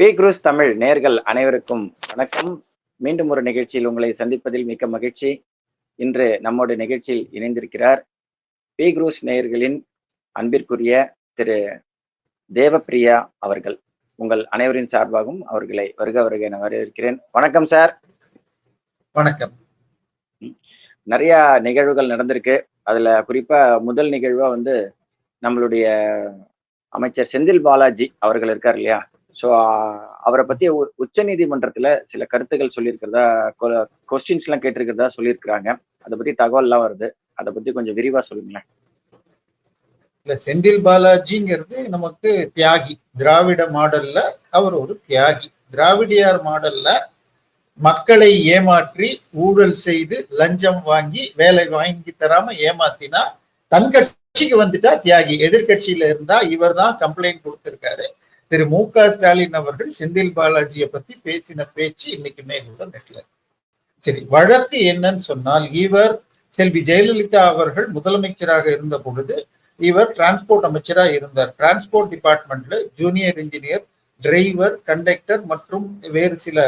B cruise Tamil நேர்கள் அனைவருக்கும் வணக்கம். மீண்டும் ஒரு நிகழ்ச்சியில் உங்களை சந்திப்பதில் மிக்க மகிழ்ச்சி. இன்று நம்மோட நிகழ்ச்சியில் இணைந்திருக்கிறார் பி குரூஸ் நேயர்களின் அன்பிற்குரிய திரு தேவப்பிரியா அவர்கள். உங்கள் அனைவரின் சார்பாகவும் அவர்களை வருக வருக என வரவேற்கிறேன். வணக்கம் சார். வணக்கம். நிறைய நிகழ்வுகள் நடந்திருக்கு. அதுல குறிப்பா முதல் நிகழ்வா வந்து நம்மளுடைய அமைச்சர் செந்தில் பாலாஜி அவர்கள் இருக்கார் இல்லையா? ஸோ அவரை பத்தி உச்ச நீதிமன்றத்துல சில கருத்துக்கள் சொல்லியிருக்கிறதா கொஸ்டின்ஸ் எல்லாம் கேட்டிருக்கிறதா சொல்லியிருக்கிறாங்க. அதை பத்தி தகவல் எல்லாம் வருது. அதை பத்தி கொஞ்சம் விரிவா சொல்லுங்களேன். இல்ல செந்தில் பாலாஜிங்கிறது நமக்கு தியாகி. திராவிட மாடல்ல அவர் ஒரு தியாகி. திராவிடியார் மாடல்ல மக்களை ஏமாற்றி ஊழல் செய்து லஞ்சம் வாங்கி வேலை வாங்கி தராம ஏமாத்தினா தன் கட்சிக்கு வந்துட்டா தியாகி. எதிர்கட்சியில இருந்தா இவர் தான் கம்ப்ளைண்ட் கொடுத்திருக்காரு. திரு மு க ஸ்டாலின் அவர்கள் செந்தில் பாலாஜியை பத்தி பேசின பேச்சு இன்னைக்குமே கூட நெட்ல சரி வழக்கு என்னன்னு சொன்னால் இவர் செல்வி ஜெயலலிதா அவர்கள் முதலமைச்சராக இருந்த பொழுது இவர் டிரான்ஸ்போர்ட் அமைச்சரா இருந்தார். டிரான்ஸ்போர்ட் டிபார்ட்மெண்ட்ல ஜூனியர் இன்ஜினியர் டிரைவர் கண்டக்டர் மற்றும் வேறு சில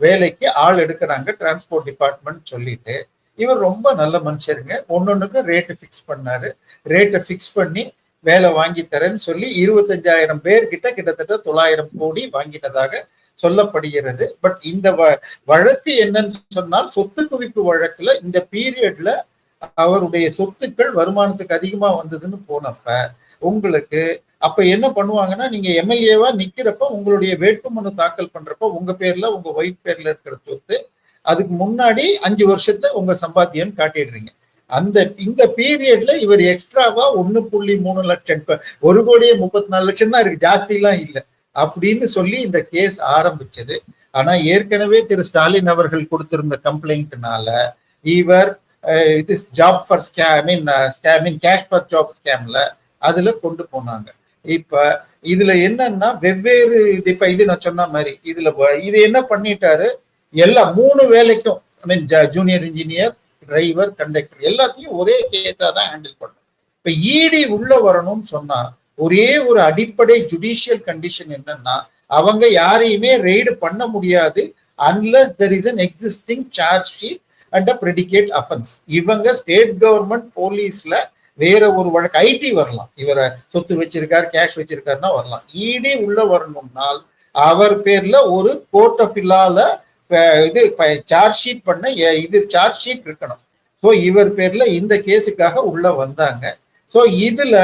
வேலைக்கு ஆள் எடுக்கிறாங்க டிரான்ஸ்போர்ட் டிபார்ட்மெண்ட் சொல்லிட்டு. இவர் ரொம்ப நல்ல மனுஷருங்க. ஒன்னொன்னுக்கு ரேட்டு ஃபிக்ஸ் பண்ணாரு. ரேட்டை ஃபிக்ஸ் பண்ணி வேலை வாங்கி தரேன்னு சொல்லி இருபத்தஞ்சாயிரம் பேர்கிட்ட கிட்டத்தட்ட தொள்ளாயிரம் கோடி வாங்கினதாக சொல்லப்படுகிறது. பட் இந்த வழக்கு என்னன்னு சொன்னால் சொத்து குவிப்பு வழக்குல இந்த பீரியட்ல அவருடைய சொத்துக்கள் வருமானத்துக்கு அதிகமா வந்ததுன்னு போனப்ப உங்களுக்கு அப்ப என்ன பண்ணுவாங்கன்னா நீங்க எம்எல்ஏவா நிக்கிறப்ப உங்களுடைய வேட்புமனு தாக்கல் பண்றப்ப உங்க பேர்ல உங்க ஒய்ஃப் பேர்ல இருக்கிற சொத்து அதுக்கு முன்னாடி அஞ்சு வருஷத்தை உங்க சம்பாத்தியம் காட்டிடுறீங்க. அந்த இந்த பீரியட்ல இவர் எக்ஸ்ட்ராவா ஒன்னு புள்ளி மூணு லட்சம் ஒரு கோடியே முப்பத்தி நாலு லட்சம் தான் இருக்கு. ஜாஸ்தி எல்லாம் இல்லை. அப்படின்னு சொல்லி இந்த கேஸ் ஆரம்பிச்சது. ஆனா ஏற்கனவே திரு ஸ்டாலின் அவர்கள் கொடுத்திருந்த கம்ப்ளைண்ட்னால இவர் இது job for scam I mean cash for job ஸ்கேம்ல அதுல கொண்டு போனாங்க. இப்ப இதுல என்னன்னா வெவ்வேறு இது இப்ப இது நான் சொன்ன மாதிரி இதுல இது என்ன பண்ணிட்டாரு? எல்லா மூணு வேலைக்கும் I mean junior engineer driver conductor எல்லாத்தையும் ஒரே கேஸா தான் ஹேண்டில் பண்ணும். இப்ப இடி உள்ள வரணும்னு சொன்னா ஒரே ஒரு அடிப்படை ஜுடிஷியல் கண்டிஷன் என்னன்னா அவங்க யாரையுமே ரெய்டு பண்ண முடியாது unless there is an existing charge sheet and a predicate offence இவங்க ஸ்டேட் கவர்மெண்ட் போலீஸ்ல வேற ஒரு வழக்கு ஐடி வரலாம். இவரை சொத்து வச்சிருக்காரு கேஷ் வச்சிருக்காருன்னா வரலாம். இடி உள்ள வரணும்னால் அவர் பேர்ல ஒரு கோர்ட் ஆஃப் இல்லால இது சார்ஜ் ஷீட் பண்ண இது சார்ஜ் ஷீட் இருக்கணும். ஸோ இவர் பேர்ல இந்த கேஸுக்காக உள்ள வந்தாங்க. ஸோ இதுல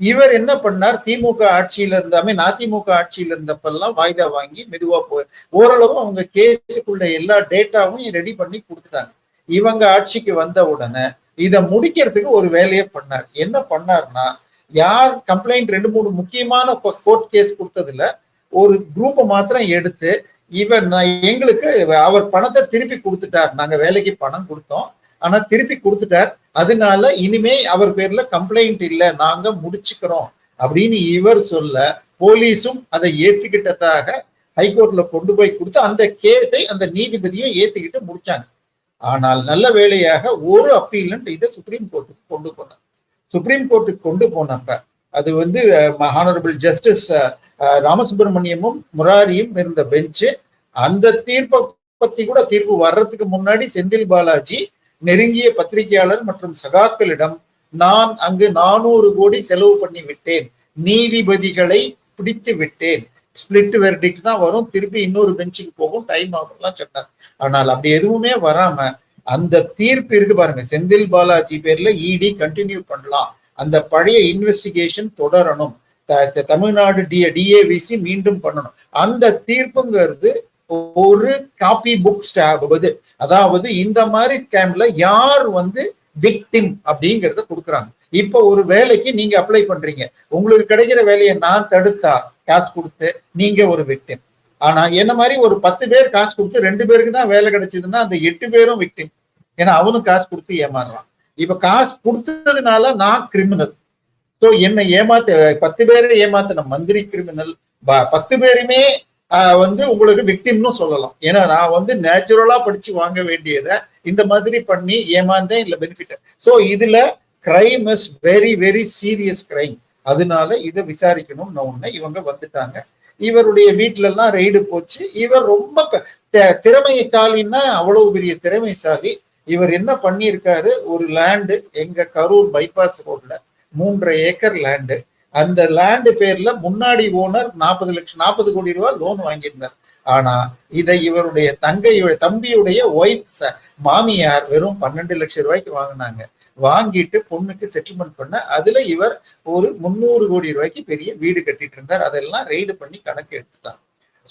இவர் என்ன பண்ணார்? திமுக ஆட்சியில இருந்தாமே அதிமுக ஆட்சியில இருந்தப்பெல்லாம் வாய்தா வாங்கி மெதுவா போய் ஓரளவு அவங்க கேஸுக்குள்ள எல்லா டேட்டாவும் ரெடி பண்ணி கொடுத்துட்டாங்க. இவங்க ஆட்சிக்கு வந்த உடனே இதை முடிக்கிறதுக்கு ஒரு வேலையை பண்ணார். என்ன பண்ணார்னா யார் கம்ப்ளைண்ட் ரெண்டு மூணு முக்கியமான கோர்ட் கேஸ் கொடுத்ததுல ஒரு குரூப்பை மாத்திரம் எடுத்து இவர் எங்களுக்கு அவர் பணத்தை திருப்பி கொடுத்துட்டார். நாங்க வேலைக்கு பணம் கொடுத்தோம். ஆனா திருப்பி கொடுத்துட்டார். அதனால இனிமே அவர் பேர்ல கம்ப்ளைண்ட் இல்லை. நாங்க முடிச்சுக்கிறோம். அப்படின்னு இவர் சொல்ல போலீஸும் அதை ஏத்துக்கிட்டதாக ஹைகோர்ட்ல கொண்டு போய் கொடுத்து அந்த கேஸை அந்த நீதிபதியும் ஏத்துக்கிட்டு முடிச்சாங்க. ஆனால் நல்ல வேலையாக ஒரு அப்பீலன்ட் இதை சுப்ரீம் கோர்ட்டுக்கு கொண்டு போனார். சுப்ரீம் கோர்ட்டுக்கு கொண்டு போனப்ப அது வந்து ஹானரபிள் ஜஸ்டிஸ் ராமசுப்ரமணியமும் முராரியும் இருந்த பெஞ்சு அந்த தீர்ப்பை பத்தி கூட தீர்ப்பு வர்றதுக்கு முன்னாடி செந்தில் பாலாஜி நெருங்கிய பத்திரிகையாளர் மற்றும் சகாக்களிடம் நான் அங்கு நானூறு கோடி செலவு பண்ணி விட்டேன். நீதிபதிகளை பிடித்து விட்டேன். ஸ்பிளிட் வெர்டிக் தான் வரும். திருப்பி இன்னொரு பெஞ்சுக்கு போகும். டைம் ஆகும்லாம் சொன்னார். ஆனால் அப்படி எதுவுமே வராம அந்த தீர்ப்பு இருக்கு பாருங்க. செந்தில் பாலாஜி பேர்ல இடி கண்டினியூ பண்ணலாம். அந்த பழைய இன்வெஸ்டிகேஷன் தொடரணும். தமிழ்நாடு டி டிஏவிசி மீண்டும் பண்ணணும். அந்த தீர்ப்புங்கிறது ஒரு காப்பி புக் இது அதாவது இந்த மாதிரி ஸ்கேம்ல யார் வந்து விக்டிம் அப்படிங்கறத கொடுக்குறாங்க. இப்ப ஒரு வேலைக்கு நீங்க அப்ளை பண்றீங்க. உங்களுக்கு கிடைக்கிற வேலையை நான் தடுத்தா காசு கொடுத்து நீங்க ஒரு விக்டிம் ஆனா என்ன மாதிரி ஒரு பத்து பேர் காசு கொடுத்து ரெண்டு பேருக்கு தான் வேலை கிடைச்சதுன்னா அந்த எட்டு பேரும் விக்டிம் ஏன்னா அவனும் காசு கொடுத்து ஏமாறுறான். இப்ப காசு கொடுத்ததுனால நான் கிரிமினல் ஸோ என்னை ஏமாத்த பத்து பேரை ஏமாத்தின மந்திரி கிரிமினல் பத்து பேருமே வந்து உங்களுக்கு விக்டிம்னு சொல்லலாம். ஏன்னா நான் வந்து நேச்சுரலா படிச்சு வாங்க வேண்டியதை இந்த மாதிரி பண்ணி ஏமாந்தேன் இல்லை பெனிஃபிட் ஸோ இதுல crime is very very serious crime அதனால இதை விசாரிக்கணும்னு ஒண்ணு இவங்க வந்துட்டாங்க. இவருடைய வீட்டுல எல்லாம் ரெய்டு போச்சு. இவர் ரொம்ப திறமைசாலின்னா அவ்வளவு பெரிய திறமைசாலி. இவர் என்ன பண்ணியிருக்காரு? ஒரு லேண்டு எங்க கரூர் பைபாஸ் ரோட்ல மூன்றரை ஏக்கர் லேண்டு அந்த லேண்டு பேர்ல முன்னாடி ஓனர் நாற்பது லட்சம் நாற்பது கோடி ரூபாய் லோன் வாங்கியிருந்தார். ஆனா இதை இவருடைய தங்கை தம்பியுடைய ஒய்ஃப் மாமியார் வெறும் பன்னெண்டு லட்சம் ரூபாய்க்கு வாங்கினாங்க. வாங்கிட்டு பொண்ணுக்கு செட்டில்மெண்ட் பண்ண அதுல இவர் ஒரு முந்நூறு கோடி ரூபாய்க்கு பெரிய வீடு கட்டிட்டு இருந்தார். அதெல்லாம் ரெய்டு பண்ணி கணக்கு எடுத்துட்டார்.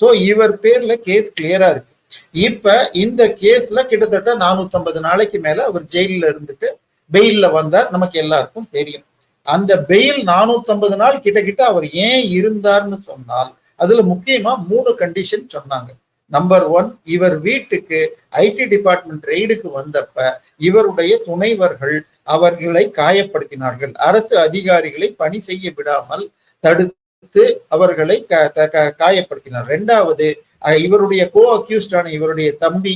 சோ இவர் பேர்ல கேஸ் கிளியரா இருக்கு. இப்ப இந்த கேஸ்ல கிட்டத்தட்ட 450 நாளைக்கு மேல அவர் ஜெயில்ல இருந்துட்டு பெயில்ல வந்தார். நமக்கு எல்லாருக்கும் தெரியும். அந்த பெயில் 450 நாள் கிட்ட கிட்ட அவர் ஏன் இருந்தார்னு சொன்னால் அதுல முக்கியமா மூணு கண்டிஷன் சொன்னாங்க. நம்பர் ஒன் இவர் வீட்டுக்கு ஐடி டிபார்ட்மெண்ட் ரெய்டுக்கு வந்தப்ப இவருடைய துணைவர்கள் அவர்களை காயப்படுத்தினார்கள். அரசு அதிகாரிகளை பணி செய்ய விடாமல் தடுத்து அவர்களை க- காயப்படுத்தினார். ரெண்டாவது இவருடைய கோ அக்யூஸ்டான இவருடைய தம்பி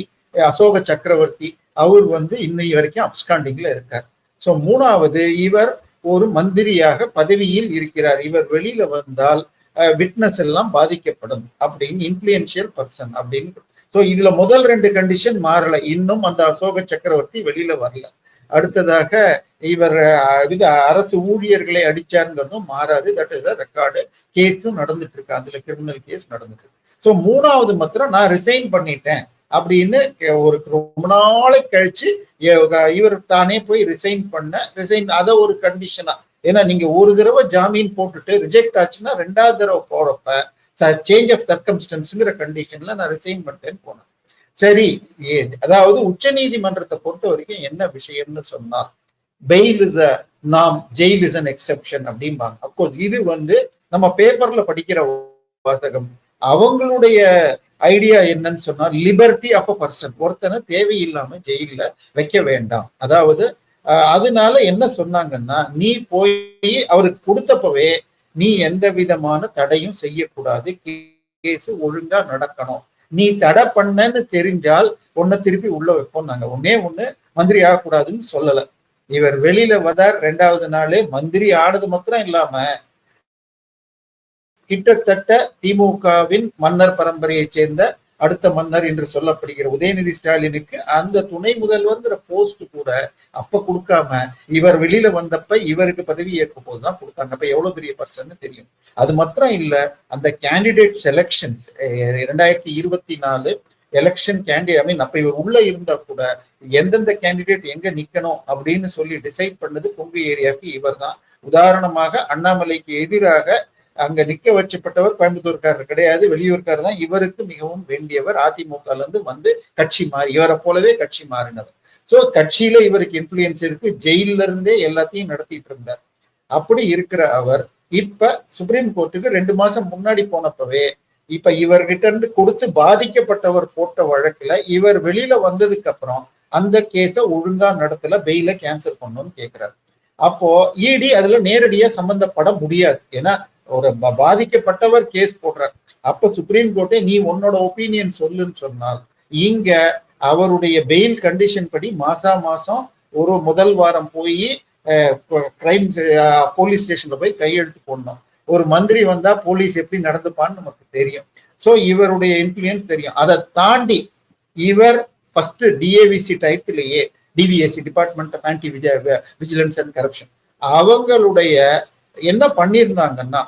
அசோக சக்கரவர்த்தி அவர் வந்து இன்னை வரைக்கும் அப்ஸ்காண்டிங்ல இருக்கார். சோ மூணாவது இவர் ஒரு மந்திரியாக பதவியில் இருக்கிறார். இவர் வெளியில வந்தால் விட்னஸ் எல்லாம் பாதிக்கப்படும் அப்படின்னு இன்ஃபுளுன்ஷியல் பர்சன் அப்படின்னு. சோ இதுல முதல் ரெண்டு கண்டிஷன் மாறல. இன்னும் அந்த அசோக சக்கரவர்த்தி வெளியில வரல. அடுத்ததாக இவர் இது அரசு ஊழியர்களை அடிச்சாருங்கிறதும் மாறாது. தட் இஸ் ரெக்கார்டு கேஸும் நடந்துட்டு இருக்கு. அதுல கிரிமினல் கேஸ் நடந்துட்டு இருக்கு. ஸோ மூணாவது மாத்திரம் நான் ரிசைன் பண்ணிட்டேன். அப்படின்னு ஒரு ரொம்ப நாளை கழிச்சு இவர் தானே போய் ரிசைன் பண்ண ரிசைன் அதை ஒரு கண்டிஷனா ஏன்னா நீங்க ஒரு தடவை ஜாமீன் போட்டுட்டு ரிஜெக்ட் ஆச்சுன்னா ரெண்டாவது தடவை போறப்ப சேஞ்ச் ஆஃப் சர்க்கம்ஸ்டன்ஸ்ங்கிற கண்டிஷன்ல நான் ரிசைன் பண்ணிட்டேன்னு போனேன். சரி ஏ- அதாவது உச்ச நீதிமன்றத்தை பொறுத்த வரைக்கும் என்ன விஷயம்னு சொன்னார் பெயில் இஸ் அ நாம் ஜெயில் இஸ் அன் எக்ஸெப்ஷன் அப்படிம்பாங்க. அப்கோர்ஸ் இது வந்து நம்ம பேப்பர்ல படிக்கிற வாசகம். அவங்களுடைய ஐடியா என்னன்னு சொன்னா லிபர்ட்டி ஆஃப் அ பர்சன் ஒருத்தனை தேவையில்லாம ஜெயில்ல வைக்க வேண்டாம். அதாவது அஹ், அதனால என்ன சொன்னாங்கன்னா நீ போய் அவருக்கு கொடுத்தப்பவே நீ எந்த விதமான தடையும் செய்யக்கூடாது. கேஸ் ஒழுங்கா நடக்கணும். நீ தடை பண்ணன்னு தெரிஞ்சால் உன்னை திருப்பி உள்ள வைப்போம் நாங்க. ஒன்னே ஒண்ணு மந்திரி ஆகக்கூடாதுன்னு சொல்லல. இவர் வெளியில வந்தார். ரெண்டாவது நாளே மந்திரி ஆனது மாத்திரம் இல்லாம கிட்டத்தட்ட திமுகவின் மன்னர் பரம்பரையைச் சேர்ந்த அடுத்த மன்னர் என்று சொல்லப்படுகிற உதயநிதி ஸ்டாலினுக்கு அந்த துணை முதல்வர்ங்கிற போஸ்ட் கூட அப்ப கொடுக்காம இவர் வெளியில வந்தப்ப இவருக்கு பதவி ஏற்கும் போதுதான் கொடுத்தாங்க. அப்ப எவ்வளவு பெரிய பர்சன் தெரியும். அது மாத்திரம் இல்ல அந்த கேண்டிடேட் செலெக்ஷன்ஸ் இரண்டாயிரத்தி இருபத்தி நாலு எலெக்ஷன் கேண்டிடேட் ஐ மீன் அப்ப இவர் உள்ள இருந்தா கூட எந்தெந்த கேண்டிடேட் எங்க நிக்கணும் அப்படின்னு சொல்லி டிசைட் பண்ணது கொங்கு ஏரியாவுக்கு இவர் தான் உதாரணமாக அண்ணாமலைக்கு எதிராக அங்க நிக்க வச்சப்பட்டவர் கோயம்புத்தூர்காரர் கிடையாது. வெளியூர்காரர் தான் இவருக்கு மிகவும் வேண்டியவர். அதிமுகல இருந்து வந்து கட்சி மாறி இவரை போலவே கட்சி மாறினவர். சோ கட்சியில இவருக்கு இன்ஃபுளுயன்ஸ் இருக்கு. ஜெயில இருந்தே எல்லாத்தையும் நடத்திட்டு இருந்தார். அப்படி இருக்கிற அவர் இப்ப சுப்ரீம் கோர்ட்டுக்கு ரெண்டு மாசம் முன்னாடி போனப்பவே இப்ப இவர்கிட்ட இருந்து கொடுத்து பாதிக்கப்பட்டவர் போட்ட வழக்குல இவர் வெளியில வந்ததுக்கு அப்புறம் அந்த கேஸ ஒழுங்கா நடத்தல பெயில கேன்சல் பண்ணணும்னு கேக்குறாரு. அப்போ இடி அதுல நேரடியா சம்பந்தப்பட முடியாது. ஏன்னா ஒரு பாதிக்கப்பட்டவர் கேஸ் போடுறார். அப்ப சுப்ரீம் கோர்ட்டே நீ உன்னோட ஒப்பீனியன் சொல்லுன்னு சொன்னால் இங்க அவருடைய பெயில் கண்டிஷன் படி மாசா மாசம் ஒரு முதல் வாரம் போய் கிரைம் போலீஸ் ஸ்டேஷன்ல போய் கையெழுத்து போடணும். ஒரு மந்திரி வந்தா போலீஸ் எப்படி நடந்துப்பான்னு நமக்கு தெரியும். ஸோ இவருடைய இன்ஃபுளுயன்ஸ் தெரியும். அதை தாண்டி இவர் first DAVC டயத்திலேயே DVSC department of anti vigilance and corruption அவங்களுடைய என்ன பண்ணியிருந்தாங்கன்னா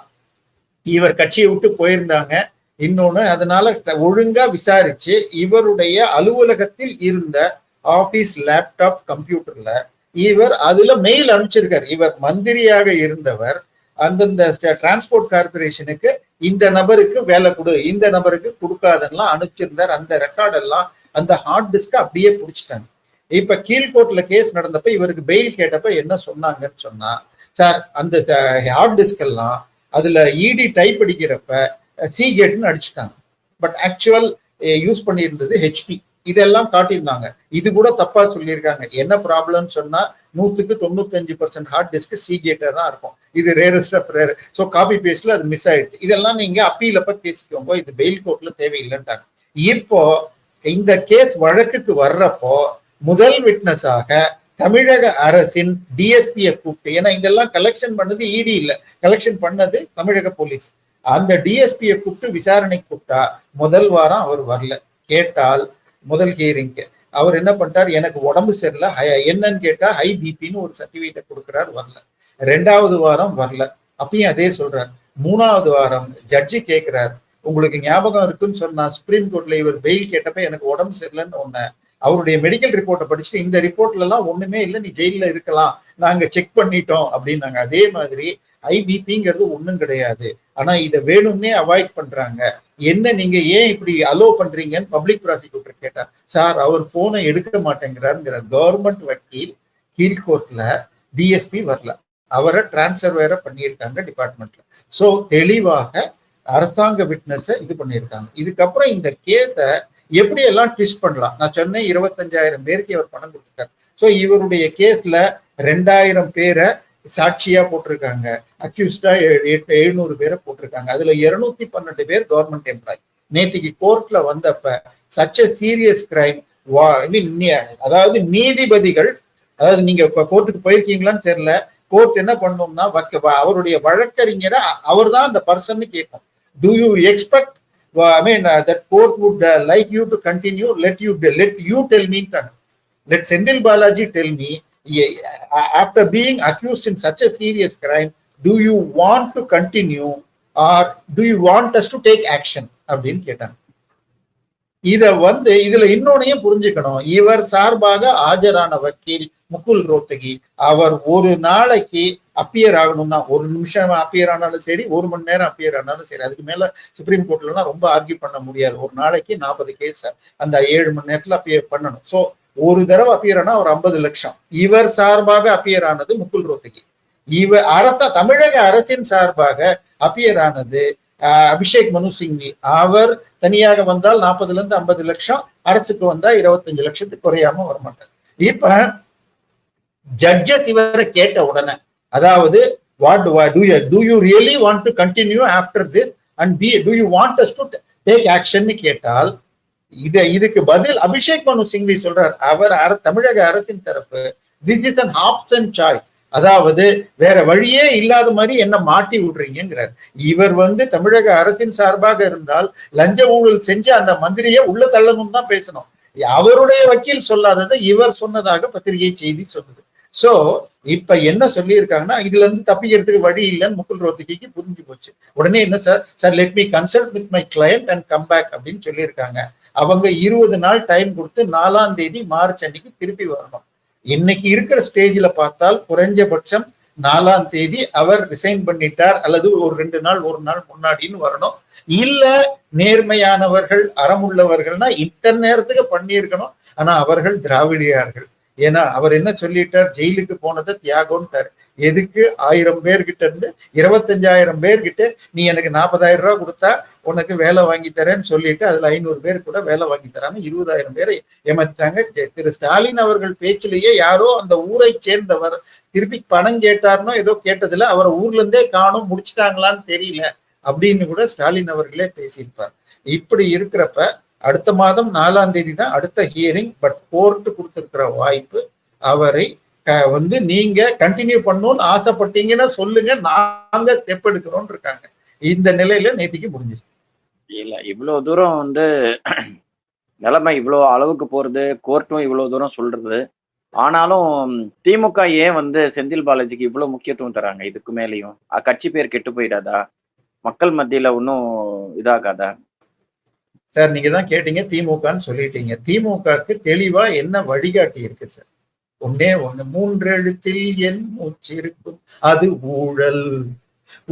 இவர் கட்சியை விட்டு போயிருந்தாங்க. இன்னொன்னு அதனால ஒழுங்கா விசாரிச்சு இவருடைய அலுவலகத்தில் இருந்த ஆபீஸ் லேப்டாப் கம்ப்யூட்டர்ல இவர் அதுல மெயில் அனுப்பிச்சிருக்காரு. இவர் மந்திரியாக இருந்தவர். அந்தந்த டிரான்ஸ்போர்ட் கார்பரேஷனுக்கு இந்த நபருக்கு வேலை கொடு இந்த நபருக்கு கொடுக்காதெல்லாம் அனுப்பிச்சிருந்தார். அந்த ரெக்கார்ட் எல்லாம் அந்த ஹார்ட் டிஸ்க் அப்படியே பிடிச்சிட்டாங்க. இப்ப கீழ்கோர்ட்ல கேஸ் நடந்தப்ப இவருக்கு பெயில் கேட்டப்ப என்ன சொன்னாங்கன்னு சொன்னா சார் அந்த ஹார்ட் டிஸ்க் எல்லாம் அதில் இடி டைப் அடிக்கிறப்ப சீகேட்னு அடிச்சுட்டாங்க. பட் ஆக்சுவல் யூஸ் பண்ணியிருந்தது ஹெச்பி இதெல்லாம் காட்டியிருந்தாங்க. இது கூட தப்பா சொல்லியிருக்காங்க. என்ன ப்ராப்ளம்னு சொன்னா நூத்துக்கு தொண்ணூத்தஞ்சு பர்சன்ட் ஹார்ட் டிஸ்க் சீகேட்டா தான் இருக்கும். இது rarest of rare so copy பேஸ்ட்ல அது மிஸ் ஆயிடுச்சு. இதெல்லாம் நீங்க அப்பீல பத்தி பேசிக்கோங்க. இது பெயில் கோர்ட்ல தேவையில்லைன்ட்டாங்க. இப்போ இந்த கேஸ் வழக்குக்கு வர்றப்போ முதல் விட்னஸாக தமிழக அரசின் டிஎஸ்பியை கூப்பிட்டு ஏன்னா இதெல்லாம் கலெக்ஷன் பண்ணது இடி இல்ல. கலெக்ஷன் பண்ணது தமிழக போலீஸ். அந்த டிஎஸ்பியை கூப்பிட்டு விசாரணை கூப்பிட்டா முதல் வாரம் அவர் வரல. கேட்டால் முதல் ஹியரிங்க்கு அவர் என்ன பண்ணிட்டார்? எனக்கு உடம்பு சரியில்லை. ஹை- என்னன்னு கேட்டா ஹை பிபின்னு ஒரு சர்டிஃபிகேட்டை கொடுக்குறார் வரல. ரெண்டாவது வாரம் வரல. அப்பயும் அதே சொல்றாரு. மூணாவது வாரம் ஜட்ஜி கேட்கிறார் உங்களுக்கு ஞாபகம் இருக்குன்னு சொன்னா சுப்ரீம் கோர்ட்ல இவர் பெயில் கேட்டப்ப எனக்கு உடம்பு சரியில்லைன்னு ஒன்ன அவருடைய மெடிக்கல் ரிப்போர்ட்டை படிச்சுட்டு இந்த ரிப்போர்ட்ல எல்லாம் ஒண்ணுமே இல்லை நீ ஜெயில இருக்கலாம். நாங்க செக் பண்ணிட்டோம் அப்படின்னாங்க அதே மாதிரி ஐபிபிங்கிறது ஒண்ணும் கிடையாது. ஆனா இதை வேணும்னே அவாய்ட் பண்றாங்க. என்ன நீங்க ஏன் இப்படி அலோ பண்றீங்கன்னு பப்ளிக் ப்ராசிக்யூட்டர் கேட்டா சார் அவர் போனை எடுக்க மாட்டேங்கிறாருங்கிற கவர்மெண்ட் வக்கீல் கீழ்கோர்ட்ல டிஎஸ்பி வரல. அவரை டிரான்ஸ்ஃபர் வேற பண்ணியிருக்காங்க டிபார்ட்மெண்ட்ல சோ தெளிவாக அரசாங்க விட்னஸை இது பண்ணியிருக்காங்க. இதுக்கப்புறம் இந்த கேஸை எப்படி எல்லாம் ட்விஸ்ட் பண்ணலாம்? நான் சொன்னேன் இருபத்தஞ்சாயிரம் பேருக்கு இவர் பணம் கொடுத்துருக்காரு. ஸோ இவருடைய கேஸ்ல ரெண்டாயிரம் பேரை சாட்சியா போட்டிருக்காங்க. அக்யூஸ்டா எழுநூறு பேரை போட்டிருக்காங்க. அதுல இருநூத்தி பன்னெண்டு பேர் கவர்மெண்ட் எம்ப்ளாய் நேத்திக்கு கோர்ட்ல வந்தப்ப சச் சீரியஸ் கிரைம் அதாவது நீதிபதிகள் அதாவது நீங்க கோர்ட்டுக்கு போயிருக்கீங்களான்னு தெரியல. கோர்ட் என்ன பண்ணோம்னா வக்க- வ- அவருடைய வழக்கறிஞரை அவர் தான் அந்த பர்சன் கேட்கும். Do you expect I mean that court would like you to continue let you let you tell mean let Senthil Balaji tell me after being accused in such a serious crime do you want to continue or do you want us to take action அப்படின்னு கேட்டாங்க இதை வந்து இதுல இன்னொன்னையும் புரிஞ்சுக்கணும் இவர் சார்பாக ஆஜரான வக்கீல் முகுல் ரோத்தகி அவர் ஒரு நாளைக்கு அப்பியர் ஆகணும்னா ஒரு நிமிஷம் அப்பியர் ஆனாலும் சரி ஒரு மணி நேரம் அப்பியர் ஆனாலும் சரி அதுக்கு மேல சுப்ரீம் கோர்ட்லாம் ரொம்ப ஆர்கியூ பண்ண முடியாது. ஒரு நாளைக்கு நாற்பது கேஸ் அந்த ஏழு மணி நேரத்துல அப்பியர் பண்ணணும். சோ ஒரு தடவை அப்பியர் ஆனா ஒரு ஐம்பது லட்சம். இவர் சார்பாக அப்பியர் ஆனது முகுல் ரோத்தகி. இவர் அரச தமிழக அரசின் சார்பாக அப்பியர் ஆனது ஆஹ், அபிஷேக் மனு சிங்வி. அவர் தனியாக வந்தால் நாற்பதுல இருந்து ஐம்பது லட்சம் அரசுக்கு வந்தா இருபத்தஞ்சு லட்சத்துக்கு குறையாம வரமாட்டார். இப்ப ஜட்ஜஸ் இவரை கேட்ட உடனே அதாவது what do you do you really want to continue after this and be do you want us to take action கேட்டால் இது இதுக்கு பதில் அபிஷேக் மனு சிங்வி சொல்றார். அவர் அர- தமிழக அரசின் தரப்பு this is an option choice அதாவது வேற வழியே இல்லாத மாதிரி என்ன மாட்டி விடுறீங்கிறார் இவர் வந்து தமிழக அரசின் சார்பாக இருந்தால் லஞ்ச ஊழல் செஞ்சு அந்த மந்திரியை உள்ள தள்ளணும் தான் பேசணும். அவருடைய வக்கீல் சொல்லாததை இவர் சொன்னதாக பத்திரிகை செய்தி சொன்னது சோ இப்ப என்ன சொல்லியிருக்காங்கன்னா இதுல இருந்து தப்பிக்கிறதுக்கு வழி இல்லைன்னு முகுல் ரோத்தகிக்கு புரிஞ்சு போச்சு. உடனே என்ன sir? Sir let me consult with my client and come back அப்படின்னு சொல்லியிருக்காங்க. அவங்க இருபது நாள் டைம் கொடுத்து நாலாம் தேதி மார்ச் அன்னைக்கு திருப்பி வரணும். இன்னைக்கு இருக்கிற ஸ்டேஜ்ல பார்த்தால் குறைஞ்சபட்சம் நாலாம் தேதி அவர் ரிசைன் பண்ணிட்டார் அல்லது ஒரு ரெண்டு நாள் ஒரு நாள் முன்னாடின்னு வரணும். இல்ல நேர்மையானவர்கள் அறமுள்ளவர்கள்னா இத்தனை நேரத்துக்கு பண்ணியிருக்கணும். ஆனா அவர்கள் திராவிடியார்கள். ஏன்னா அவர் என்ன சொல்லிட்டார்? ஜெயிலுக்கு போனதை தியாகம்ட்டார். எதுக்கு? ஆயிரம் பேர்கிட்ட இருந்து இருபத்தஞ்சாயிரம் பேர்கிட்ட நீ எனக்கு நாற்பதாயிரம் ரூபா கொடுத்தா உனக்கு வேலை வாங்கி தரேன்னு சொல்லிட்டு அதுல ஐநூறு பேர் கூட வேலை வாங்கி தராம இருபதாயிரம் பேரை ஏமாத்திட்டாங்க. திரு ஸ்டாலின் அவர்கள் பேச்சிலேயே யாரோ அந்த ஊரை சேர்ந்தவர் திருப்பி பணம் கேட்டார்னோ ஏதோ கேட்டதுல அவரை ஊர்ல இருந்தே காணும் முடிச்சிட்டாங்களான்னு தெரியல அப்படின்னு கூட ஸ்டாலின் அவர்களே பேசியிருப்பார். இப்படி இருக்கிறப்ப அடுத்த மாதம் நாலாம் தேதி தான் அடுத்த ஹியரிங் பட் கோர்ட்டு கொடுத்துருக்கிற வாய்ப்பு அவரை வந்து நீங்க கண்டினியூ பண்ணணும்னு ஆசைப்பட்டீங்கன்னா சொல்லுங்க நாங்க ஸ்டெப் எடுக்கிறோம் இருக்காங்க. இந்த நிலையில நேத்திக்கு முடிஞ்சிச்சு. இல்ல இவ்வளவு தூரம் வந்து நிலைமை இவ்வளவு அளவுக்கு போறது கோர்ட்டும் இவ்வளவு தூரம் சொல்றது. ஆனாலும் திமுக ஏன் வந்து செந்தில் பாலாஜிக்கு இவ்வளவு முக்கியத்துவம் தராங்க? இதுக்கு மேலேயும். கட்சி பேர் கெட்டு போயிடாதா? மக்கள் மத்தியில ஒன்றும் இதாகாதா? சார் நீங்க தான் கேட்டீங்க திமுகன்னு சொல்லிட்டீங்க. திமுகக்கு தெளிவா என்ன வழிகாட்டி இருக்கு சார்? ஒன்னே ஒண்ணு மூன்று எழுத்தில் என் மூச்சு இருக்கும் அது ஊழல்.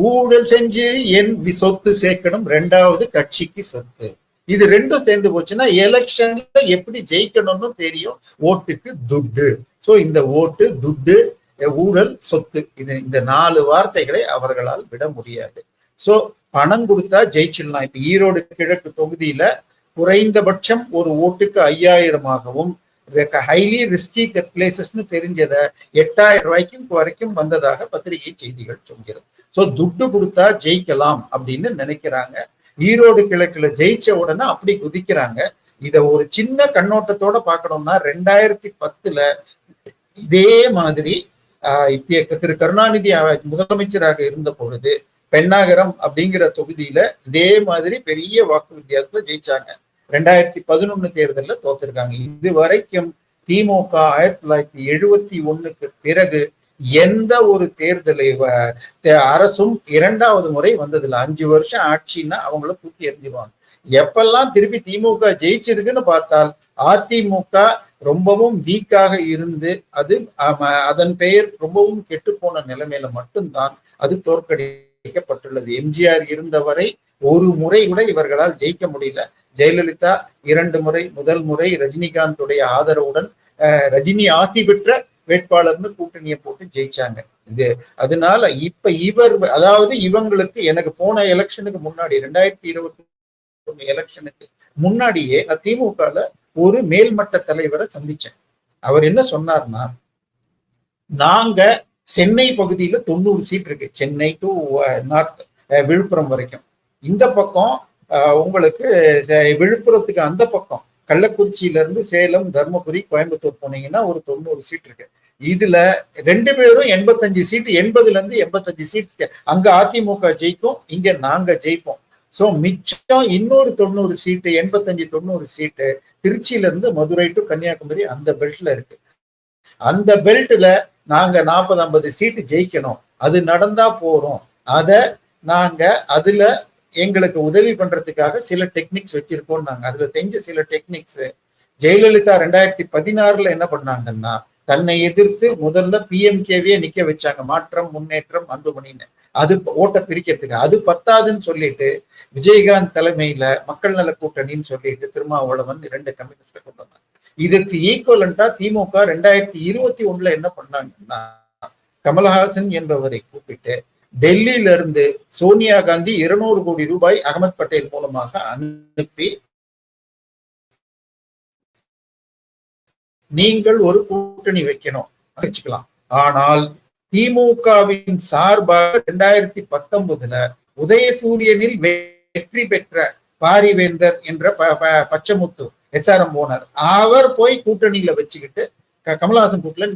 ஊழல் செஞ்சு என் சொத்து சேர்க்கணும். ரெண்டாவது கட்சிக்கு சொத்து. இது ரெண்டும் சேர்ந்து போச்சுன்னா எலெக்ஷன்ல எப்படி ஜெயிக்கணும்னு தெரியும். ஓட்டுக்கு துட்டு. சோ இந்த ஓட்டு துட்டு ஊழல் சொத்து இது இந்த நாலு வார்த்தைகளை அவர்களால் விட முடியாது. சோ பணம் கொடுத்தா ஜெயிச்சிடலாம். இப்ப ஈரோடு கிழக்கு தொகுதியில குறைந்தபட்சம் ஒரு ஓட்டுக்கு ஐயாயிரமாகவும் ஹைலி ரிஸ்கி பிளேசஸ்னு தெரிஞ்சத எட்டாயிரம் ரூபாய்க்கும் வரைக்கும் வந்ததாக பத்திரிகை செய்திகள் சொல்கிறது. சோ துட்டு கொடுத்தா ஜெயிக்கலாம் அப்படின்னு நினைக்கிறாங்க. ஈரோடு கிழக்குல ஜெயிச்ச உடனே அப்படி குதிக்கிறாங்க. இத ஒரு சின்ன கண்ணோட்டத்தோட பார்க்கணும்னா ரெண்டாயிரத்தி பத்துல இதே மாதிரி ஆஹ் திரு கருணாநிதி முதலமைச்சராக இருந்த பொழுது பெண்ணாகரம் அப்படிங்கிற தொகுதியில இதே மாதிரி பெரிய வாக்கு வித்தியாசத்துல ஜெயிச்சாங்க. ரெண்டாயிரத்தி பதினொன்னு தேர்தலில் தோத்திருக்காங்க. இது வரைக்கும் திமுக ஆயிரத்தி தொள்ளாயிரத்தி எழுபத்தி ஒண்ணுக்கு பிறகு எந்த ஒரு தேர்தலை அரசும் இரண்டாவது முறை வந்ததில்லை. அஞ்சு வருஷம் ஆட்சின்னா அவங்கள தூக்கி எறிஞ்சிருவாங்க. எப்பெல்லாம் திருப்பி திமுக ஜெயிச்சிருக்குன்னு பார்த்தால் அதிமுக ரொம்பவும் வீக்காக இருந்து அது அதன் பெயர் ரொம்பவும் கெட்டு போன நிலைமையில மட்டும்தான் அது தோற்கடி தோற்கடிக்கப்பட்டுள்ளது எம்ஜிஆர் இருந்தவரை ஒரு முறை கூட இவர்களால் ஜெயிக்க முடியல. ஜெயலலிதா இரண்டு முறை முதல் முறை ரஜினிகாந்துடைய ஆதரவுடன் ரஜினி ஆசி பெற்ற வேட்பாளர்னு கூட்டணியை போட்டு ஜெயிச்சாங்க. இது அதனால இப்ப இவர் அதாவது இவங்களுக்கு எனக்கு போன எலெக்ஷனுக்கு முன்னாடி ரெண்டாயிரத்தி இருபத்தி ஒண்ணு எலெக்ஷனுக்கு முன்னாடியே நான் திமுகல ஒரு மேல்மட்ட தலைவரை சந்திச்சேன். அவர் என்ன சொன்னார்னா நாங்க சென்னை பகுதியில தொண்ணூறு சீட் இருக்கு. சென்னை டு நார்த் விழுப்புரம் வரைக்கும். இந்த பக்கம் உங்களுக்கு விழுப்புரத்துக்கு அந்த பக்கம் கள்ளக்குறிச்சியில இருந்து சேலம் தர்மபுரி கோயம்புத்தூர் போனீங்கன்னா ஒரு தொண்ணூறு சீட் இருக்கு. இதுல ரெண்டு பேரும் எண்பத்தஞ்சு சீட் எண்பதுல இருந்து எண்பத்தஞ்சு சீட் அங்க அதிமுக ஜெயிக்கும் இங்க நாங்க ஜெயிப்போம். சோ மிச்சம் இன்னொரு தொண்ணூறு சீட்டு எண்பத்தஞ்சு தொண்ணூறு சீட்டு திருச்சியில இருந்து மதுரை டு கன்னியாகுமரி அந்த பெல்ட்ல இருக்கு. அந்த பெல்ட்ல நாங்க நாற்பது ஐம்பது சீட்டு ஜெயிக்கணும். அது நடந்தா போறோம். அதை நாங்க அதுல எங்களுக்கு உதவி பண்றதுக்காக சில டெக்னிக்ஸ் வச்சிருக்கோம் நாங்க. அதுல செஞ்ச சில டெக்னிக்ஸ் ஜெயலலிதா ரெண்டாயிரத்தி பதினாறுல என்ன பண்ணாங்கன்னா தன்னை எதிர்த்து முதல்ல பிஎம்கேவியே நிக்க வச்சாங்க. மாற்றம் முன்னேற்றம் அன்புமணின்னு. அது ஓட்ட பிரிக்கிறதுக்கு. அது பத்தாதுன்னு சொல்லிட்டு விஜயகாந்த் தலைமையில மக்கள் நல கூட்டணின்னு சொல்லிட்டு திருமாவளவன் இரண்டு கம்யூனிஸ்ட கொண்டு வந்தாங்க இதுக்கு ஈக்குவலண்டா திமுக ரெண்டாயிரத்தி இருபத்தி ஒண்ணுல என்ன பண்ணாங்கன்னா கமல்ஹாசன் என்பவரை கூப்பிட்டு டெல்லியில இருந்து சோனியா காந்தி இருநூறு கோடி ரூபாய் அகமது பட்டேல் மூலமாக அனுப்பி நீங்கள் ஒரு கூட்டணி வைக்கணும். வச்சுக்கலாம். ஆனால் திமுகவின் சார்பாக இரண்டாயிரத்தி பத்தொன்பதுல உதயசூரியனில் வெற்றி பெற்ற பாரிவேந்தர் என்ற பச்சமுத்து எஸ்ஆர்எம் ஓனர். அவர் போய் கூட்டணியில வச்சுக்கிட்டு கமலஹாசன் கூட்டில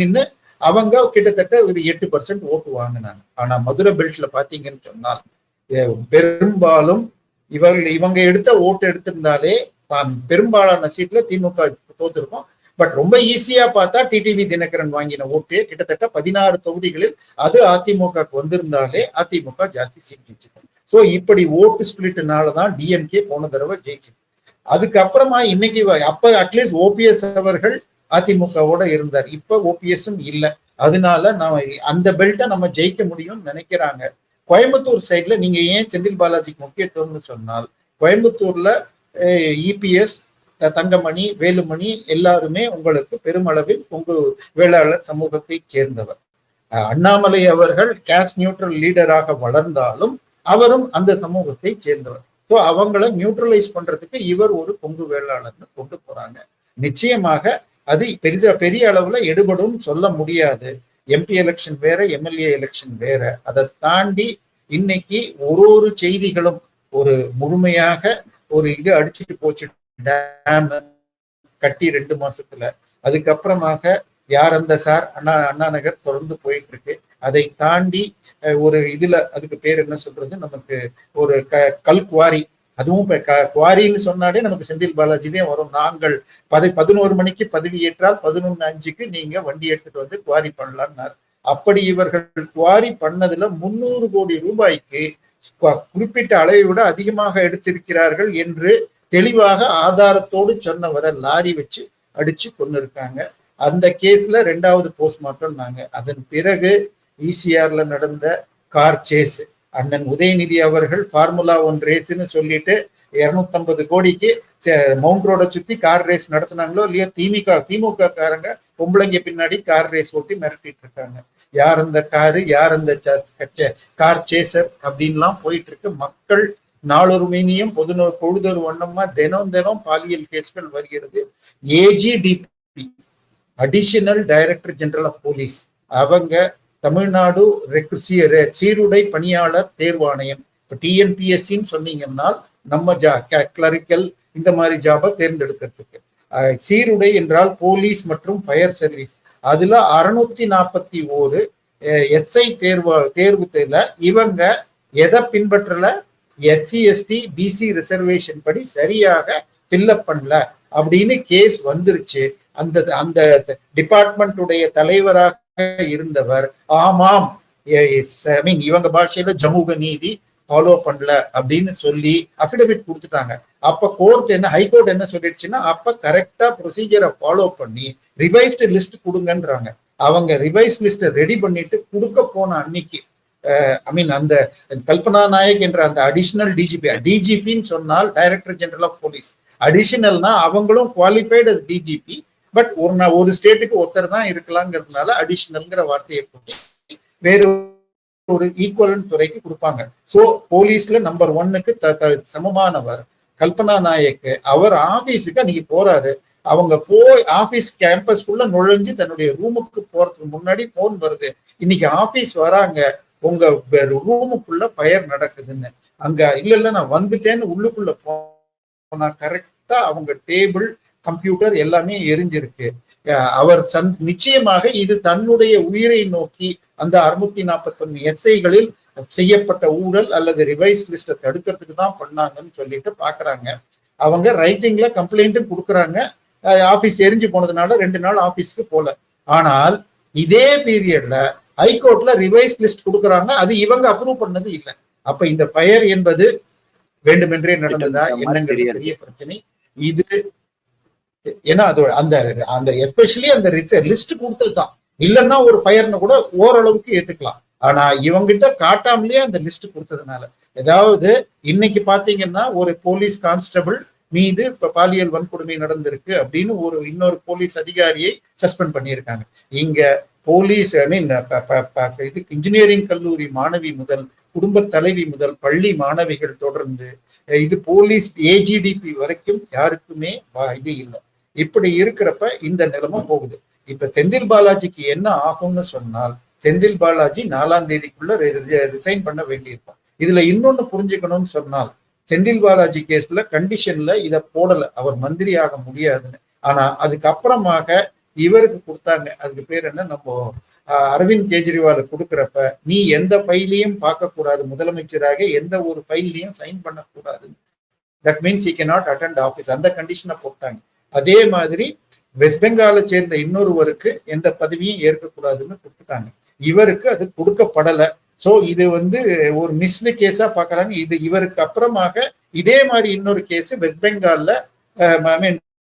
நின்று அவங்க கிட்டத்தட்ட ஒரு எட்டு பர்சன்ட் ஓட்டு வாங்கினாங்க. ஆனா மதுரை பெல்ட்ல பாத்தீங்கன்னு சொன்னால் பெரும்பாலும் இவர்கள் இவங்க எடுத்த ஓட்டு எடுத்திருந்தாலே பெரும்பாலான சீட்ல திமுக தோத்துருக்கும். பட் ரொம்ப ஈஸியா பார்த்தா டிடிவி தினகரன் வாங்கின ஓட்டு கிட்டத்தட்ட பதினாறு தொகுதிகளில் அது அதிமுக வந்திருந்தாலே அதிமுக ஜாஸ்தி சீட் வச்சுக்கணும் ஸோ இப்படி ஓட்டு ஸ்பிளிட்னால தான் டிஎம்கே போன தடவை ஜெயிச்சு அதுக்கப்புறமா இன்னைக்கு அப்ப அட்லீஸ்ட் ஓபிஎஸ் அவர்கள் அதிமுகவோட இருந்தார். இப்ப ஓபிஎஸும் இல்லை. அதனால நம்ம அந்த பெல்ட்டை நம்ம ஜெயிக்க முடியும்னு நினைக்கிறாங்க. கோயம்புத்தூர் சைட்ல நீங்க ஏன் செந்தில் பாலாஜிக்கு முக்கியத்துவம்னு சொன்னால் கோயம்புத்தூர்ல இபிஎஸ் தங்கமணி வேலுமணி எல்லாருமே உங்களுக்கு பெருமளவில் உங்க வேளாளர் சமூகத்தை சேர்ந்தவர். அண்ணாமலை அவர்கள் கேஷ் நியூட்ரல் லீடராக வளர்ந்தாலும் அவரும் அந்த சமூகத்தை சேர்ந்தவர். ஸோ அவங்கள நியூட்ரலைஸ் பண்றதுக்கு இவர் ஒரு கொங்கு வேளாளர்னு கொண்டு போறாங்க. நிச்சயமாக அது பெரிய பெரிய அளவுல எடுபடும் சொல்ல முடியாது. எம்பி எலெக்ஷன் வேற எம்எல்ஏ எலெக்ஷன் வேற. அதை தாண்டி இன்னைக்கு ஒரு ஒரு செய்திகளும் ஒரு முழுமையாக ஒரு இது அடிச்சுட்டு போச்சு. டேம் கட்டி ரெண்டு மாசத்துல. அதுக்கப்புறமாக யார் அந்த சார்? அண்ணா அண்ணா நகர் தொடர்ந்து போயிட்டு இருக்கு. அதை தாண்டி ஒரு இதுல அதுக்கு பேர் என்ன சொல்றது? நமக்கு ஒரு க கல் குவாரி. அதுவும் குவாரின்னு சொன்னாலே நமக்கு செந்தில் பாலாஜி தான் வரும். நாங்கள் பதி பதினோரு மணிக்கு பதவி ஏற்றால் பதினொன்னு அஞ்சுக்கு நீங்க வண்டி எடுத்துட்டு வந்து குவாரி பண்ணலாம்னார் அப்படி இவர்கள் குவாரி பண்ணதுல முன்னூறு கோடி ரூபாய்க்கு குறிப்பிட்ட அளவை விட அதிகமாக எடுத்திருக்கிறார்கள் என்று தெளிவாக ஆதாரத்தோடு சொன்னவரை லாரி வச்சு அடிச்சு கொண்டு இருக்காங்க அந்த கேஸ்ல ரெண்டாவது போஸ்ட்மார்ட்டம் நாங்க. அதன் பிறகு இசிஆர்ல நடந்த கார் சேஸ் அண்ணன் உதயநிதி அவர்கள் ஃபார்முலா ஒன் ரேஸ்ன்னு சொல்லிட்டு இருநூத்தம்பது கோடிக்கு மவுண்ட் ரோட சுத்தி கார் ரேஸ் நடத்தினாங்களோ இல்லையோ திமுக திமுக காரங்க பொம்பளைங்க பின்னாடி கார் ரேஸ் ஓட்டி மிரட்டிட்டு இருக்காங்க. யார் அந்த காரு யார் அந்த கார் சேசர் அப்படின்லாம் போயிட்டு இருக்கு. மக்கள் நாளொரு மீனியும் பொது பொழுதொரு வண்ணமா தினம் தினம் பாலியல் கேஸ்கள் வருகிறது. ஏஜிடிபி additional director general of police அவங்க தமிழ்நாடு சீருடை பணியாளர் தேர்வாணையம். இப்போ டிஎன்பிஎஸ்சின்னு சொன்னீங்கன்னா நம்ம ஜா கிளரிக்கல் இந்த மாதிரி ஜாபை தேர்ந்தெடுக்கிறதுக்கு. சீருடை என்றால் போலீஸ் மற்றும் ஃபயர் சர்வீஸ் அதுல அறுநூத்தி நாற்பத்தி ஓரு எஸ்ஐ தேர்வு தேர்வுல இவங்க எதை பின்பற்றல? எஸ்சி எஸ்டி பிசி ரிசர்வேஷன் படி சரியாக ஃபில்லப் பண்ணல. அப்படின்னு கேஸ் வந்துருச்சு. அந்த அந்த டிபார்ட்மெண்ட்டுடைய தலைவராக இருந்தவர். ஆமாம் ஐ மீன் இவங்க பாஷையில ஜமூக நீதி ஃபாலோ பண்ணல அப்படின்னு சொல்லி அஃபிடவிட் கொடுத்துட்டாங்க. அப்ப கோர்ட் என்ன ஹைகோர்ட் என்ன சொல்லிடுச்சுன்னா அப்ப கரெக்டா ப்ரொசீஜரை ஃபாலோ பண்ணி ரிவைஸ்டு லிஸ்ட் கொடுங்கன்றாங்க. அவங்க ரிவைஸ் லிஸ்ட் ரெடி பண்ணிட்டு கொடுக்க போன அன்னைக்கு ஐ மீன் அந்த கல்பனா நாயக் என்ற அந்த அடிஷனல் டிஜிபி டிஜிபின்னு சொன்னால் டைரக்டர் ஜெனரல் ஆஃப் போலீஸ் அடிஷனல்னா அவங்களும் குவாலிஃபைடு டிஜிபி பட் ஒரு ஒரு ஸ்டேட்டுக்கு ஒருத்தர் தான் இருக்கலாங்கிறதுனால அடிஷனல்ங்கிற வார்த்தையை போட்டு வேறு ஒரு ஈக்குவலன் துறைக்கு கொடுப்பாங்க. சோ போலீஸ்ல நம்பர் ஒன்னுக்கு சமமானவர் கல்பனா நாயக் அவர் ஆபீஸுக்கு அன்னைக்கு போறாரு. அவங்க போய் ஆபீஸ் கேம்பஸ்க்குள்ள நுழைஞ்சு தன்னுடைய ரூமுக்கு போறதுக்கு முன்னாடி போன் வருது. இன்னைக்கு ஆபீஸ் வராங்க. உங்க ரூமுக்குள்ள ஃபயர் நடக்குதுன்னு. அங்க இல்ல இல்ல நான் வந்துட்டேன்னு உள்ளுக்குள்ள போனா கரெக்டா அவங்க டேபிள் கம்ப்யூட்டர் எல்லாமே எரிஞ்சிருக்கு. அவர் சந் நிச்சயமாக இது தன்னுடைய உயிரை நோக்கி அந்த அறுநூத்தி நாற்பத்தி ஒன்னு எஸ்ஐகளில் செய்யப்பட்ட ஊழல் அல்லது ரிவைஸ் லிஸ்ட தடுக்கிறதுக்கு தான் பண்ணாங்கன்னு சொல்லிட்டு பாக்குறாங்க. அவங்க ரைட்டிங்ல கம்ப்ளைண்ட்டும் கொடுக்குறாங்க. ஆபீஸ் எரிஞ்சு போனதுனால ரெண்டு நாள் ஆபீஸ்க்கு போல. ஆனால் இதே பீரியட்ல ஹைகோர்ட்ல ரிவைஸ் லிஸ்ட் கொடுக்குறாங்க. அது இவங்க அப்ரூவ் பண்ணது இல்லை. அப்ப இந்த ஃபயர் என்பது வேண்டுமென்றே நடந்ததா? என்னங்கிறது பெரிய பிரச்சனை. இது ஏன்னா அது அந்த அந்த எஸ்பெஷலி அந்த லிஸ்ட் கொடுத்தது தான் இல்லைன்னா ஒரு ஃபயர்னு கூட ஓரளவுக்கு ஏத்துக்கலாம். ஆனா இவங்கிட்ட காட்டாமலேயே அந்த லிஸ்ட் கொடுத்ததுனால. ஏதாவது இன்னைக்கு பாத்தீங்கன்னா ஒரு போலீஸ் கான்ஸ்டபிள் மீது இப்ப பாலியல் வன்கொடுமை நடந்திருக்கு அப்படின்னு ஒரு இன்னொரு போலீஸ் அதிகாரியை சஸ்பெண்ட் பண்ணியிருக்காங்க. இங்க போலீஸ் ஐ மீன் இது இன்ஜினியரிங் கல்லூரி மாணவி முதல் குடும்ப தலைவி முதல் பள்ளி மாணவிகள் தொடர்ந்து இது போலீஸ் ஏஜிடிபி வரைக்கும் யாருக்குமே இது இல்லை. இப்படி இருக்கிறப்ப இந்த நிலைமை போகுது. இப்ப செந்தில் பாலாஜிக்கு என்ன ஆகும்னு சொன்னால் செந்தில் பாலாஜி நாலாம் தேதிக்குள்ள ரிசைன் பண்ண வேண்டியிருக்கும் இதுல இன்னொன்னு புரிஞ்சுக்கணும்னு சொன்னால் செந்தில் பாலாஜி கேஸ்ல கண்டிஷன்ல இத போடல. அவர் மந்திரி ஆக முடியாதுன்னு. ஆனா அதுக்கப்புறமாக இவருக்கு கொடுத்தாங்க. அதுக்கு பேர் என்ன? நம்ம அரவிந்த் கெஜ்ரிவால் கொடுக்குறப்ப நீ எந்த ஃபைலையும் பார்க்கக்கூடாது. முதலமைச்சராக எந்த ஒரு ஃபைல்லையும் சைன் பண்ணக்கூடாது that means he can not attend office அந்த கண்டிஷனை போட்டாங்க. அதே மாதிரி வெஸ்ட் பெங்காலை சேர்ந்த இன்னொருவருக்கு எந்த பதவியும் ஏற்கக்கூடாதுன்னு கொடுத்துட்டாங்க. இவருக்கு அது கொடுக்கப்படலை. ஸோ இது வந்து ஒரு மிஸ்டு கேஸா பாக்குறாங்க இது இவருக்கு அப்புறமாக இதே மாதிரி இன்னொரு கேஸ் வெஸ்ட் பெங்கால்ல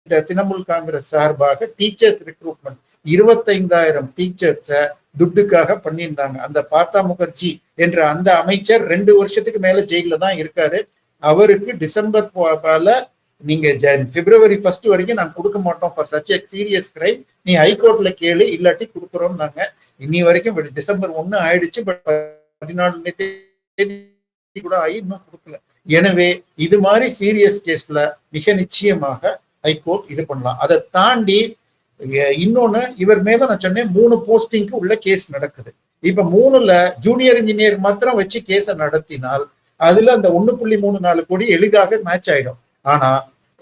திரிணாமுல் காங்கிரஸ் சார்பாக டீச்சர்ஸ் ரெக்ரூட்மெண்ட் இருபத்தைந்தாயிரம் டீச்சர்ஸ துட்டுக்காக பண்ணியிருந்தாங்க. அந்த பார்த்தா முகர்ஜி என்ற அந்த அமைச்சர் ரெண்டு வருஷத்துக்கு மேல ஜெயில தான் இருக்காரு. அவருக்கு டிசம்பர் போல நீங்க பிப்ரவரி ஃபர்ஸ்ட் வரைக்கும் நாங்க கொடுக்க மாட்டோம் for such a serious crime நீ ஹைகோர்ட்ல கேளு இல்லாட்டி கொடுக்குறோம் நாங்க. இன்னி வரைக்கும் டிசம்பர் ஒன்னு ஆயிடுச்சு பட் பதினாலு தேதி கூட ஆகி இன்னும் கொடுக்கல. எனவே இது மாதிரி சீரியஸ் கேஸ்ல மிக நிச்சயமாக ஹைகோர்ட் இது பண்ணலாம். அதை தாண்டி இன்னொன்னு இவர் மேல நான் சொன்னேன் மூணு போஸ்டிங்க்கு உள்ள கேஸ் நடக்குது. இப்ப மூணுல ஜூனியர் இன்ஜினியர் மாத்திரம் வச்சு கேஸ நடத்தினால் அதுல அந்த ஒன்னு புள்ளி மூணு நாலு கோடி எளிதாக மேட்ச் ஆயிடும். ஆனா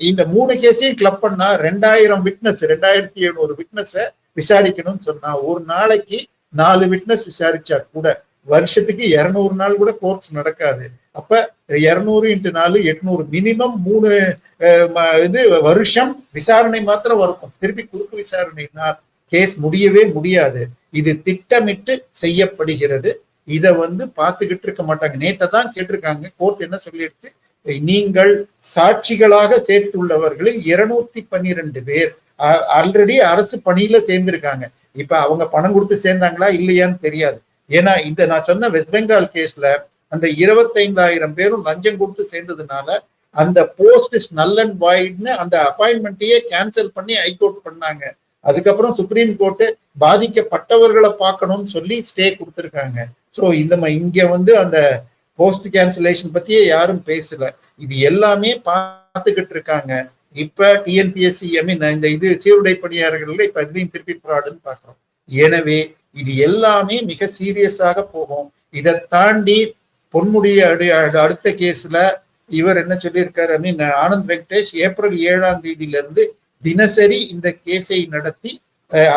இந்த மூணு கேஸையும் கிளப் பண்ணா ரெண்டாயிரம் விட்னஸ் ரெண்டாயிரத்தி எழுநூறு விட்னஸ விசாரிக்கணும்னு சொன்னா ஒரு நாளைக்கு நாலு விட்னஸ் விசாரிச்சா கூட வருஷத்துக்கு இருநூறு நாள் கூட கோர்ட்ஸ் நடக்காது. அப்ப இருநூறு இன்ட்டு நாலு எட்நூறு மினிமம் மூணு இது வருஷம் விசாரணை மாத்திரம் இருக்கும் திருப்பி குறுக்கு விசாரணைனா கேஸ் முடியவே முடியாது. இது திட்டமிட்டு செய்யப்படுகிறது. இதை வந்து பார்த்துக்கிட்டு இருக்க மாட்டாங்க. நேத்தை தான் கேட்டிருக்காங்க. கோர்ட் என்ன சொல்லிடுச்சு நீங்கள் சாட்சிகளாக சேர்த்துள்ளவர்களில் இருநூத்தி பன்னிரெண்டு பேர். ஆல்ரெடி அரசு பணியில சேர்ந்திருக்காங்க. இப்ப அவங்க பணம் கொடுத்து சேர்ந்தாங்களா இல்லையான்னு தெரியாது. ஏன்னா இந்த நான் சொன்ன வெஸ்ட் பெங்கால் கேஸ்ல அந்த இருபத்தைந்தாயிரம் பேரும் லஞ்சம் கொடுத்து சேர்ந்ததுனால அந்த போஸ்ட் நல் அண்ட் வாய்ட்னு அந்த அப்பாயின்மெண்ட்டையே கேன்சல் பண்ணி ஹைகோர்ட் பண்ணாங்க. அதுக்கப்புறம் சுப்ரீம் கோர்ட்டு பாதிக்கப்பட்டவர்களை பார்க்கணும்னு சொல்லி ஸ்டே கொடுத்துருக்காங்க. ஸோ இந்த இங்க வந்து அந்த போஸ்ட் கேன்சலேஷன் பத்தியே யாரும் பேசல. இது எல்லாமே பார்த்துக்கிட்டு இருக்காங்க. இப்ப டிஎன்பிஎஸ்சி ஐ மீன் இந்த இது சீருடை பணியாளர்கள் இப்ப இதுலையும் திருப்பி ஃப்ராடுன்னு பாக்குறோம் எனவே இது எல்லாமே மிக சீரியஸாக போகும். இதை தாண்டி பொன்முடிய அடுத்த கேஸ்ல இவர் என்ன சொல்லியிருக்காரு? I mean Anand Venkatesh April ஏழாம் தேதியில இருந்து தினசரி இந்த கேஸை நடத்தி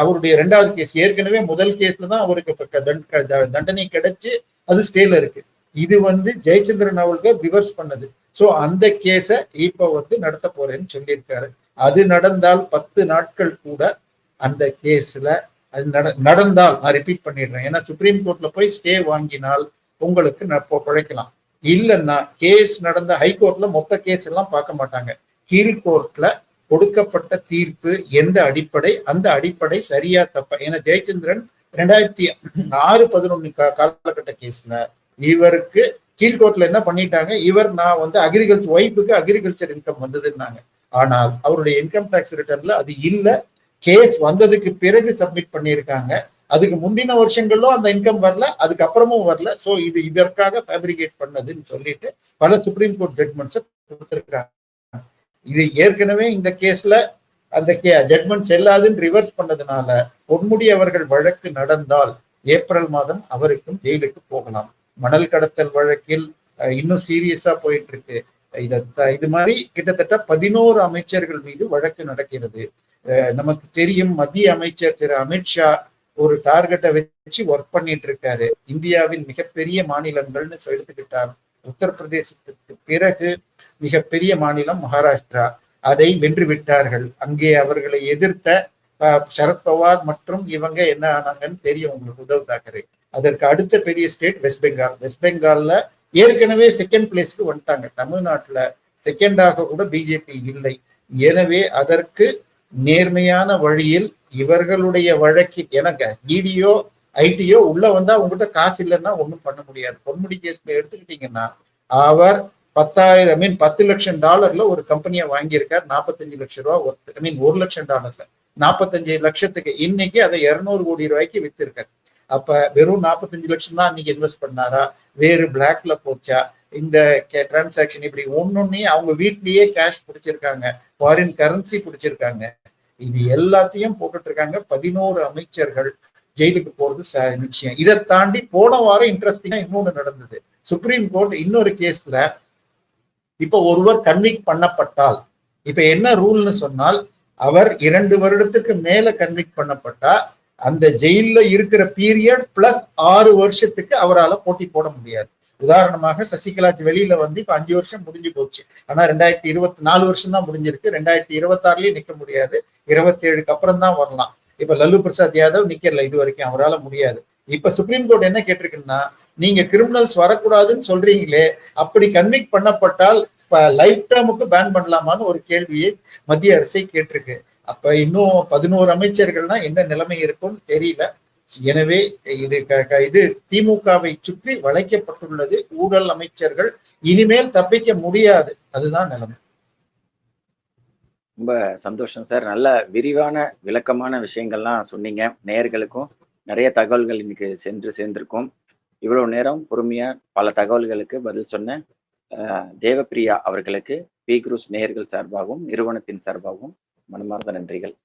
அவருடைய ரெண்டாவது கேஸ் ஏற்கனவே முதல் கேஸ்ல தான் அவருக்கு தண்ட- தண்டனை கிடைச்சு அது ஸ்டேல இருக்கு. இது வந்து ஜெயச்சந்திரன் அவர்கள் ரிவர்ஸ் பண்ணது. சோ அந்த கேஸ இப்ப வந்து நடத்த போறேன்னு சொல்லியிருக்காரு. அது நடந்தால் பத்து நாட்கள் கூட அந்த கேஸ்ல அது நட- நடந்தால் நான் ரிப்பீட் பண்ணிடுறேன். ஏன்னா சுப்ரீம் கோர்ட்ல போய் ஸ்டே வாங்கினால் உங்களுக்கு ந- பிழைக்கலாம். இல்லைன்னா கேஸ் நடந்த ஹைகோர்ட்ல மொத்த கேஸ் எல்லாம் பார்க்க மாட்டாங்க. கீழ் கோர்ட்ல கொடுக்கப்பட்ட தீர்ப்பு எந்த அடிப்படை அந்த அடிப்படை சரியா தப்பா ஏன்னா ஜெயச்சந்திரன் ரெண்டாயிரத்தி ஆறு பதினொன்னு காலகட்ட கேஸ்ல இவருக்கு கீழ்கோர்ட்ல என்ன பண்ணிட்டாங்க? இவர் நான் வந்து அக்ரிகல்ச்சர் ஒய்ஃபுக்கு அக்ரிகல்ச்சர் இன்கம் வந்ததுன்னாங்க. ஆனால் அவருடைய இன்கம் டேக்ஸ் ரிட்டர்ன்ல அது இல்ல. கேஸ் வந்ததுக்கு பிறகு சப்மிட் பண்ணியிருக்காங்க. அதுக்கு முந்தின வருஷங்களும் அந்த இன்கம் வரல அதுக்கப்புறமும் வரல. சோ இது இதற்காக ஃபேப்ரிகேட் பண்ணதுன்னு சொல்லிட்டு பல சுப்ரீம் கோர்ட் ஜட்மெண்ட்ஸை கொடுத்துருக்காங்க. இது ஏற்கனவே இந்த கேஸ்ல அந்த ஜட்மெண்ட் செல்லாதுன்னு ரிவர்ஸ் பண்ணதுனால பொன்முடி அவர்கள் வழக்கு நடந்தால் ஏப்ரல் மாதம் அவருக்கும் ஜெயிலுக்கு போகலாம். மணல் கடத்தல் வழக்கில் இன்னும் சீரியஸா போயிட்டு இருக்கு இத இது மாதிரி கிட்டத்தட்ட பதினோரு அமைச்சர்கள் மீது வழக்கு நடக்கிறது. நமக்கு தெரியும் மத்திய அமைச்சர் திரு அமித்ஷா ஒரு டார்கெட்டை வச்சு ஒர்க் பண்ணிட்டு இருக்காரு. இந்தியாவின் மிகப்பெரிய மாநிலங்கள்னு எடுத்துக்கிட்டார் உத்தரப்பிரதேசத்துக்கு பிறகு மிகப்பெரிய மாநிலம் மகாராஷ்டிரா. அதை வென்று விட்டார்கள். அங்கே அவர்களை எதிர்த்த அஹ், சரத்பவார் மற்றும் இவங்க என்ன ஆனாங்கன்னு தெரியும் உங்களுக்கு உத்தவ் தாக்கரே அதற்கு அடுத்த பெரிய ஸ்டேட் வெஸ்ட் பெங்கால் வெஸ்ட் பெங்காலில் ஏற்கனவே செகண்ட் பிளேஸ்க்கு வந்துட்டாங்க. தமிழ்நாட்டுல செகண்டாக கூட பிஜேபி இல்லை. எனவே அதற்கு நேர்மையான வழியில் இவர்களுடைய வழக்கில் எனக்கு இடியோ ஐடியோ உள்ள வந்தா உங்ககிட்ட காசு இல்லைன்னா ஒன்றும் பண்ண முடியாது. பொன்முடி கேஸ்ல எடுத்துக்கிட்டீங்கன்னா அவர் பத்தாயிரம் ஐ மீன் பத்து லட்சம் டாலர்ல ஒரு கம்பெனியை வாங்கியிருக்கார். நாற்பத்தஞ்சு லட்சம் ரூபா ஒர்த் ஐ மீன் ஒரு லட்சம் டாலர்ல நாற்பத்தஞ்சு லட்சத்துக்கு இன்னைக்கு அதை இருநூறு கோடி ரூபாய்க்கு வித்திருக்காரு. அப்ப வெறும் நாற்பத்தஞ்சு லட்சம் தான் அன்னைக்கு இன்வெஸ்ட் பண்ணாரா? வேறு பிளாக்ல போச்சா? இந்த டிரான்சாக்ஷன் இப்படி ஒன்னொன்னே அவங்க வீட்லயே கேஷ் பிடிச்சிருக்காங்க. ஃபாரின் கரன்சி பிடிச்சிருக்காங்க. இது எல்லாத்தையும் போட்டுட்டு இருக்காங்க பதினோரு அமைச்சர்கள் ஜெயிலுக்கு போறது ச- நிச்சயம். இதை தாண்டி போன வாரம் இன்ட்ரெஸ்டிங்கா இன்னொன்னு நடந்தது. சுப்ரீம் கோர்ட் இன்னொரு கேஸ்ல இப்ப ஒருவர் கன்விக்ட் பண்ணப்பட்டால் இப்ப என்ன ரூல்னு சொன்னால் அவர் இரண்டு வருடத்துக்கு மேல கன்விக்ட் பண்ணப்பட்டா அந்த ஜெயில இருக்கிற பீரியட் பிளஸ் ஆறு வருஷத்துக்கு அவரால் போட்டி போட முடியாது. உதாரணமாக சசிகலா வெளியில வந்து இப்ப அஞ்சு வருஷம் முடிஞ்சு போச்சு. ஆனா ரெண்டாயிரத்தி இருபத்தி நாலு வருஷம் தான் முடிஞ்சிருக்கு. ரெண்டாயிரத்தி இருபத்தாறுலயும் நிக்க முடியாது. இருபத்தி ஏழுக்கு அப்புறம் தான் வரலாம். இப்ப லல்லு பிரசாத் யாதவ் நிக்கல. இது வரைக்கும் அவரால் முடியாது. இப்ப சுப்ரீம் கோர்ட் என்ன கேட்டிருக்குன்னா நீங்க கிரிமினல்ஸ் வரக்கூடாதுன்னு சொல்றீங்களே அப்படி கன்விக்ட் பண்ணப்பட்டால் லைஃப் டேர்முக்கு பேன் பண்ணலாமான்னு ஒரு கேள்வியை மத்திய அரசை கேட்டிருக்கு. அப்ப இன்னும் பதினோரு அமைச்சர்கள்னா என்ன நிலைமை இருக்கும்னு தெரியல. எனவே இது க- க- இது திமுகவை சுற்றி வளைக்கப்பட்டுள்ளது ஊழல் அமைச்சர்கள். இனிமேல் தப்பிக்க முடியாது. அதுதான் நிலைமை. ரொம்ப சந்தோஷம் சார். நல்ல விரிவான விளக்கமான விஷயங்கள்லாம் சொன்னீங்க. நேயர்களுக்கும் நிறைய தகவல்கள் இன்னைக்கு சென்று சேர்ந்திருக்கும். இவ்வளவு நேரம் பொறுமையா பல தகவல்களுக்கு பதில் சொன்ன தேவப்பிரியா அவர்களுக்கு பி. குரூஸ் நேயர்கள் சார்பாகவும் நிறுவனத்தின் சார்பாகவும் மனமார்ந்த நன்றிகள்.